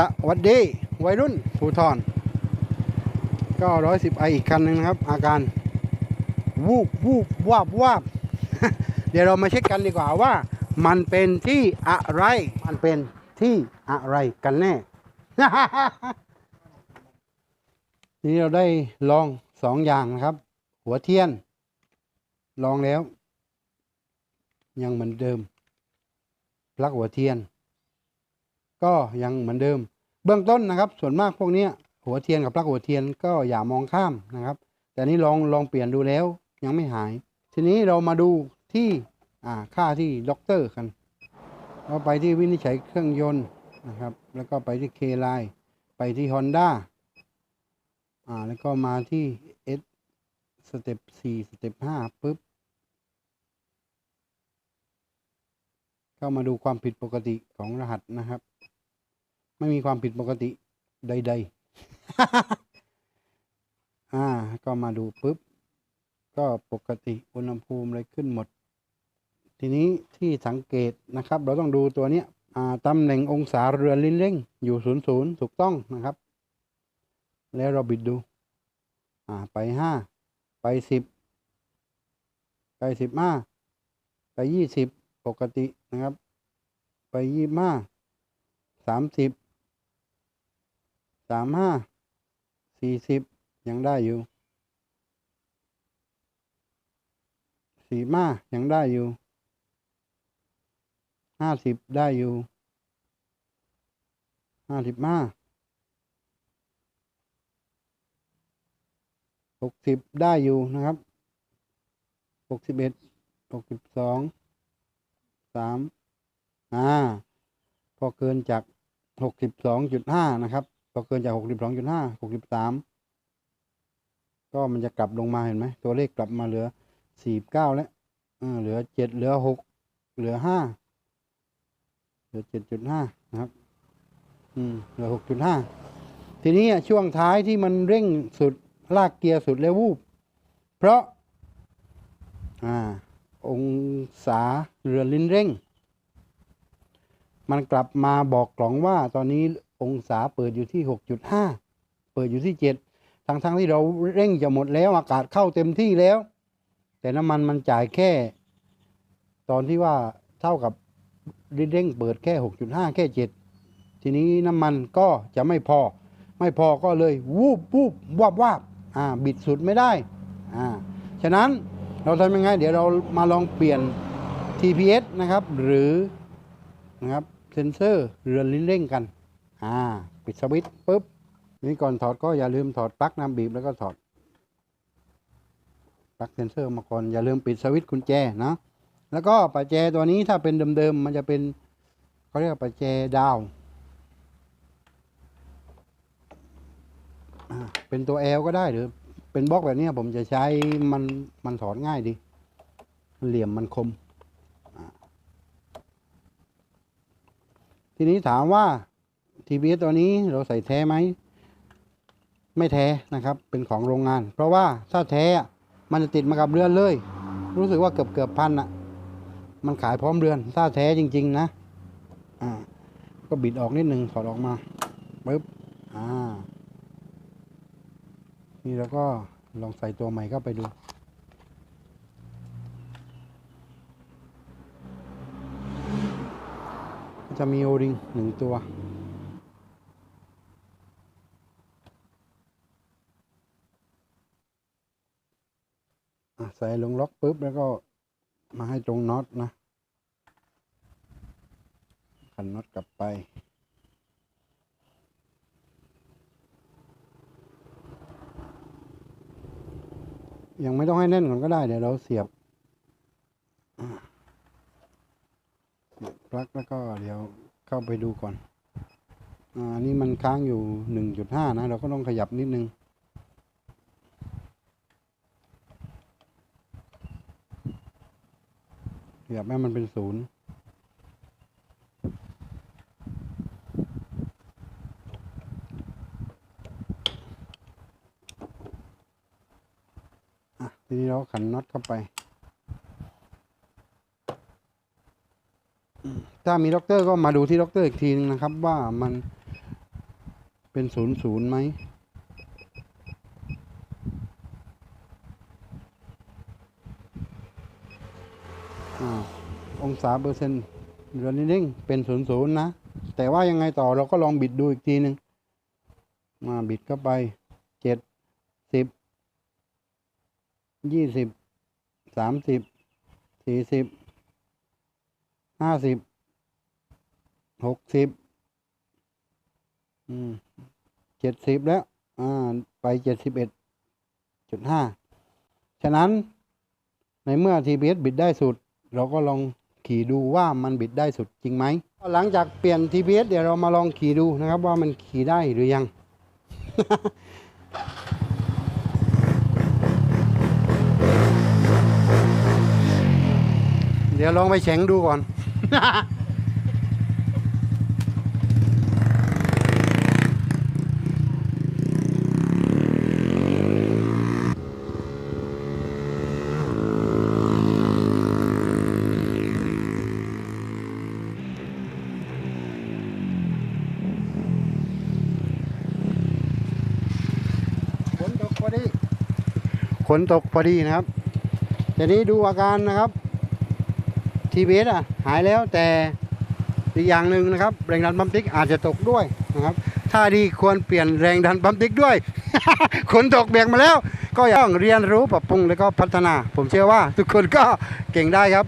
สวัสดีวัยรุ่นภูทรก็ร้อยสิบไออีกคันหนึ่งนะครับ อาการวูบวูบวาบวาบเดี๋ยวเรามาเช็คกันดีกว่าว่า มันเป็นที่อะไร มันเป็นที่อะไรกันแน่นี้เราได้ลองสองอย่างนะครับ หัวเทียน ลองแล้ว ยังเหมือนเดิม ปลั๊กหัวเทียน ก็ยังเหมือนเดิม เบื้องต้นนะครับ ส่วนมากพวกนี้หัวเทียนกับปลั๊กหัวเทียนก็อย่ามองข้ามนะครับ แต่นี่ลองลองเปลี่ยนดูแล้วยังไม่หาย ทีนี้เรามาดูที่ค่าที่ด็อกเตอร์กันเราไปที่วินิจฉัยเครื่องยนต์นะครับ แล้วก็ไปที่เคไลไปที่ Honda อ่าแล้วก็มาที่ S สเต็ป4สเต็ป5ปุ๊บเข้ามาดูความผิดปกติของรหัสนะครับ ไม่มีความผิดปกติใดๆ อ่า ก็มาดูปุ๊บ ก็ปกติอุณหภูมิอะไรขึ้นหมด ทีนี้ที่สังเกตนะครับ เราต้องดูตัวเนี้ยตำแหน่งองศาเรือลิ้นเร่ง อยู่ศูนย์ศูนย์ถูกต้องนะครับ แล้วเราบิดดู อ่า ไปห้า ไปสิบ ไปสิบห้า ไปยี่สิบปกตินะครับ ไปยี่ห้าสามสิบ สามห้าสี่สิบยังได้อยู่สี่ห้ายังได้อยู่ห้าสิบได้อยู่ห้าสิบห้าหกสิบได้อยู่นะครับหกสิบเอ็ดหกสิบสองสามอ่าพอเกินจากหกสิบสองจุดห้านะครับ พอเกินจากหกสิบสองจุดห้าหกสิบสามก็มันจะกลับลงมาเห็นไหมตัวเลขกลับมาเหลือสี่เก้าแล้วเหลือเจ็ดเหลือหกเหลือห้าเหลือเจ็ดจุดห้านะครับ อืมเหลือหกจุดห้าทีนี้ช่วงท้ายที่มันเร่งสุดลากเกียร์สุดแล้ววูบ เพราะ อ่า องศาเรือลิ้นเร่ง มันกลับมาบอกกล่องว่าตอนนี้ องศาเปิดอยู่ที่ 6.5 เปิดอยู่ที่ 7 ทั้งๆที่เราเร่งจะหมดแล้วอากาศเข้าเต็มที่แล้ว แต่น้ำมันมันจ่ายแค่ ตอนที่ว่าเท่ากับลิ้นเร่งเปิดแค่ 6.5 แค่ 7 ทีนี้น้ำมันก็จะไม่พอ ไม่พอก็เลยวูบวูบวาบวาบอ่าบิดสุดไม่ได้อ่าฉะนั้นเราทำยังไง เดี๋ยวเรามาลองเปลี่ยน TPS นะครับ หรือนะครับเซนเซอร์เรือนลิ้นเร่งกัน อ่าปิดสวิตช์ปุ๊บนี่ก่อนถอดก็อย่าลืมถอดปลั๊กน้ำบีบแล้วก็ถอดปลั๊กเซนเซอร์มาก่อนอย่าลืมปิดสวิตช์กุญแจนะแล้วก็ประแจตัวนี้ถ้าเป็นเดิมๆมันจะเป็นเขาเรียกประแจดาวเป็นตัว L ก็ได้หรือ เป็นบล็อกแบบนี้ผมจะใช้มันมันถอดง่ายดี เหลี่ยมมันคม ทีนี้ถามว่า TBS ตัวนี้เราใส่แท้ไหม ไม่แท้นะครับ เป็นของโรงงาน เพราะว่าถ้าแท้อะมันจะติดมากับเรือนเลย รู้สึกว่าเกือบเกือบพันอะมันขายพร้อมเรือน ถ้าแท้จริง ๆ นะ อ่า ก็บิดออกนิดหนึ่งถอดออกมาปึ๊บ อ่า นี่แล้วก็ลองใส่ตัวใหม่เข้าไปดูจะมีโอริงหนึ่งตัว ใส่ลงล็อกปุ๊บแล้วก็มาให้ตรงน็อตนะขันน็อตกลับไป ยังไม่ต้องให้แน่นก่อนก็ได้ เดี๋ยวเราเสียบเสียบปลั๊กแล้วก็เดี๋ยวเข้าไปดูก่อนอันนี้มันค้างอยู่หนึ่งจุดห้านะ เราก็ต้องขยับนิดนึง ขยับให้มันเป็นศูนย์ทีนี้เราขันน็อตเข้าไป ถ้ามีด็อกเตอร์ก็มาดูที่ด็อกเตอร์อีกทีนึงนะครับ ว่ามันเป็นศูนย์ศูนย์ไหม องศาเปอร์เซ็นต์เรือนนิ่งเป็นศูนย์ศูนย์นะ แต่ว่ายังไงต่อเราก็ลองบิดดูอีกทีหนึ่งมาบิดเข้าไปเจ็ดสิบยี่สิบสามสิบสี่สิบห้าสิบหกสิบเจ็ดสิบแล้ว อ่า ไปเจ็ดสิบเอ็ดจุดห้า ฉะนั้นในเมื่อ TPS บิดได้สุด เราก็ลองขี่ดูว่ามันบิดได้สุดจริงไหม หลังจากเปลี่ยน TPS เดี๋ยวเรามาลองขี่ดูนะครับว่ามันขี่ได้หรือยัง เดี๋ยวลองไปแฉงดูก่อน อดีฝนตกพอดีนะครับทีนี้ดูอาการนะครับทีเบสอะหายแล้วแต่อีกอย่างหนึ่งนะครับ แรงดันปั๊มติ๊กอาจจะตกด้วยนะครับ ถ้าดีควรเปลี่ยนแรงดันปั๊มติ๊กด้วยฝนตกเบียกมาแล้ว ก็อยาต้องเรียนรู้ปรับปรุงแล้วก็พัฒนา ผมเชื่อว่าทุกคนก็เก่งได้ครับ